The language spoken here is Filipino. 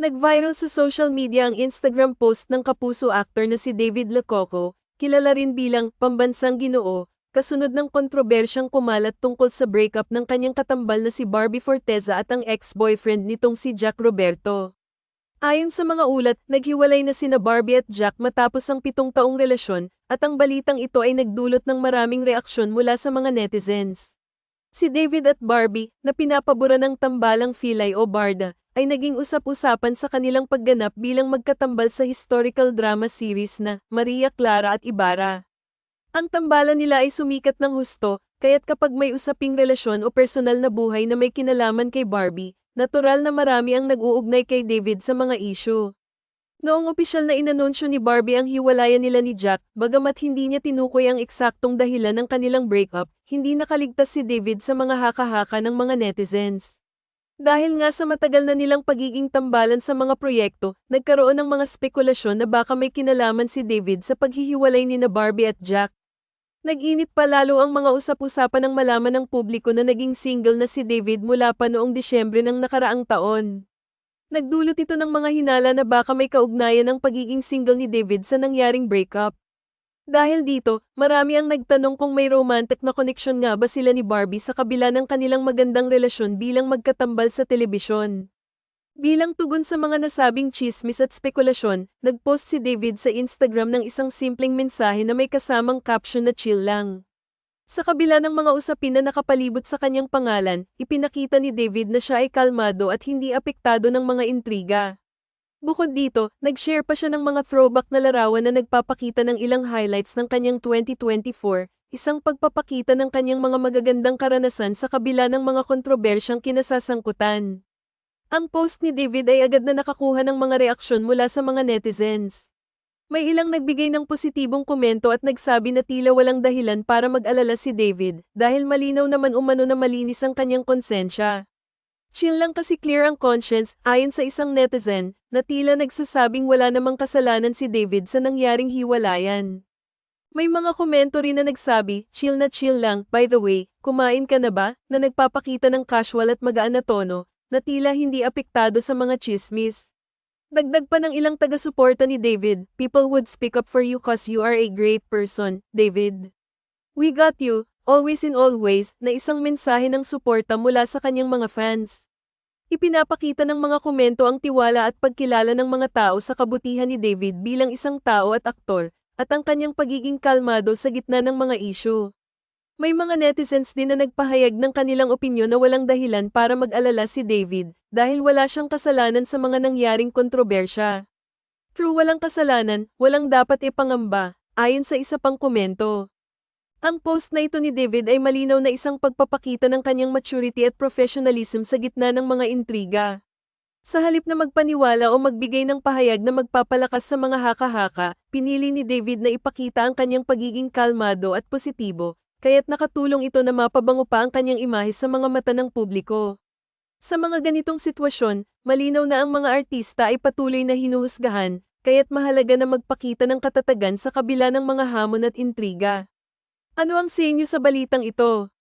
Nag-viral sa social media ang Instagram post ng kapuso actor na si David Lococo, kilala rin bilang pambansang ginoo, kasunod ng kontrobersyang kumalat tungkol sa breakup ng kanyang katambal na si Barbie Forteza at ang ex-boyfriend nitong si Jack Roberto. Ayon sa mga ulat, naghiwalay na sina Barbie at Jack matapos ang pitong taong relasyon, at ang balitang ito ay nagdulot ng maraming reaksyon mula sa mga netizens. Si David at Barbie, na pinapabura ng tambalang Filay o Barda, ay naging usap-usapan sa kanilang pagganap bilang magkatambal sa historical drama series na Maria Clara at Ibarra. Ang tambalan nila ay sumikat ng husto, kaya't kapag may usaping relasyon o personal na buhay na may kinalaman kay Barbie, natural na marami ang nag-uugnay kay David sa mga issue. Noong opisyal na inanunsyo ni Barbie ang hiwalayan nila ni Jack, bagamat hindi niya tinukoy ang eksaktong dahilan ng kanilang breakup, hindi nakaligtas si David sa mga haka-haka ng mga netizens. Dahil nga sa matagal na nilang pagiging tambalan sa mga proyekto, nagkaroon ng mga spekulasyon na baka may kinalaman si David sa paghihiwalay ni na Barbie at Jack. Nag-init pa lalo ang mga usap-usapan ng malaman ng publiko na naging single na si David mula pa noong Disyembre ng nakaraang taon. Nagdulot ito ng mga hinala na baka may kaugnayan ng pagiging single ni David sa nangyaring breakup. Dahil dito, marami ang nagtanong kung may romantic na koneksyon nga ba sila ni Barbie sa kabila ng kanilang magandang relasyon bilang magkatambal sa telebisyon. Bilang tugon sa mga nasabing chismis at spekulasyon, nagpost si David sa Instagram ng isang simpleng mensahe na may kasamang caption na chill lang. Sa kabila ng mga usapin na nakapalibot sa kanyang pangalan, ipinakita ni David na siya ay kalmado at hindi apektado ng mga intriga. Bukod dito, nag-share pa siya ng mga throwback na larawan na nagpapakita ng ilang highlights ng kanyang 2024, isang pagpapakita ng kanyang mga magagandang karanasan sa kabila ng mga kontrobersyang kinasasangkutan. Ang post ni David ay agad na nakakuha ng mga reaksyon mula sa mga netizens. May ilang nagbigay ng positibong komento at nagsabi na tila walang dahilan para mag-alala si David dahil malinaw naman umano na malinis ang kanyang konsensya. Chill lang kasi clear ang conscience ayon sa isang netizen na tila nagsasabing wala namang kasalanan si David sa nangyaring hiwalayan. May mga komento rin na nagsabi, chill na chill lang, by the way, kumain ka na ba, na nagpapakita ng casual at magaan na tono, na tila hindi apektado sa mga chismis. Dagdag pa ng ilang taga-suporta ni David, people would speak up for you cause you are a great person, David. We got you, always in all ways, na isang mensahe ng suporta mula sa kanyang mga fans. Ipinapakita ng mga komento ang tiwala at pagkilala ng mga tao sa kabutihan ni David bilang isang tao at aktor, at ang kanyang pagiging kalmado sa gitna ng mga issue. May mga netizens din na nagpahayag ng kanilang opinyon na walang dahilan para mag-alala si David dahil wala siyang kasalanan sa mga nangyaring kontrobersya. True walang kasalanan, walang dapat ipangamba, ayon sa isa pang komento. Ang post na ito ni David ay malinaw na isang pagpapakita ng kanyang maturity at professionalism sa gitna ng mga intriga. Sa halip na magpaniwala o magbigay ng pahayag na magpapalakas sa mga haka-haka, pinili ni David na ipakita ang kanyang pagiging kalmado at positibo, kaya't nakatulong ito na mapabango pa ang kanyang imahe sa mga mata ng publiko. Sa mga ganitong sitwasyon, malinaw na ang mga artista ay patuloy na hinuhusgahan, kaya't mahalaga na magpakita ng katatagan sa kabila ng mga hamon at intriga. Ano ang sa inyo sa balitang ito?